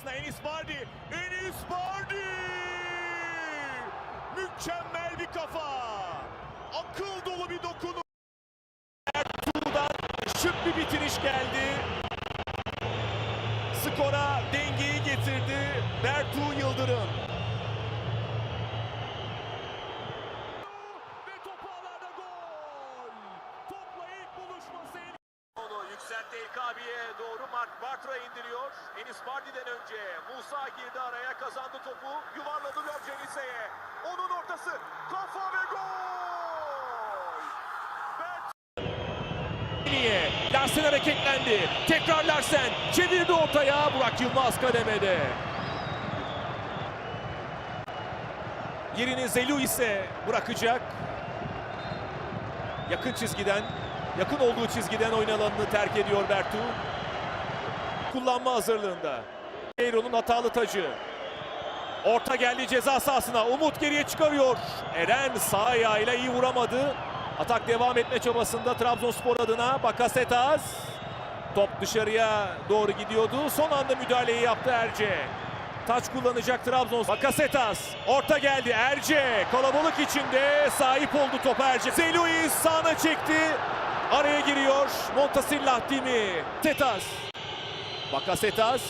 karşısına Enis Bardi. Enis Bardi! Mükemmel bir kafa. Akıl dolu bir dokunuş. Ertuğ'dan şık bir bitiriş geldi. Skora dengeyi getirdi Bertu Yıldırım. Ve topu ağlarda gol. Topla ilk buluşması yükseltti Elkabi'ye doğru Mark Bartra indiriyor. Enis Bardi'den önce Musa girdi araya kazandı topu. Yuvarladı Löp Cenise'ye. Onun ortası kafa ve gol. Bert? Larsen hareketlendi. Tekrar Larsen. Çevirdi ortaya. Burak Yılmaz kademede. Yerini Zeluis'e bırakacak. Yakın çizgiden, yakın olduğu çizgiden oyun alanını terk ediyor Bertu. Kullanma hazırlığında. Beyro'nun hatalı tacı. Orta geldi ceza sahasına. Umut geriye çıkarıyor. Eren sağ ayağıyla iyi vuramadı. Atak devam etme çabasında Trabzonspor adına Bakasetas. Top dışarıya doğru gidiyordu. Son anda müdahaleyi yaptı Erce. Taç kullanacak Trabzon. Bakasetas. Orta geldi. Erce. Kalabalık içinde sahip oldu topa Erce. Zeluis sağına çekti. Araya giriyor. Montasillah değil mi? Setas. Bakasetas.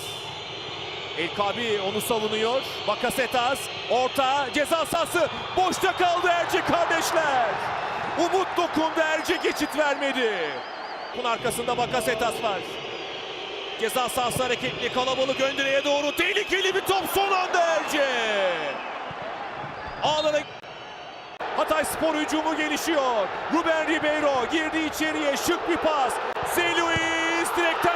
Elkabi onu savunuyor. Bakasetas. Orta. Ceza sahası. Boşta kaldı Erce kardeşler. Umut dokundu. Erce geçit vermedi. Bunun arkasında Bakasetas var. Ceza sahası hareketli kalabalık ön direğe doğru tehlikeli bir top son anda Erce. Ağlara Hatay spor hücumu gelişiyor. Ruben Ribeiro girdi içeriye şık bir pas. Zeluis direkten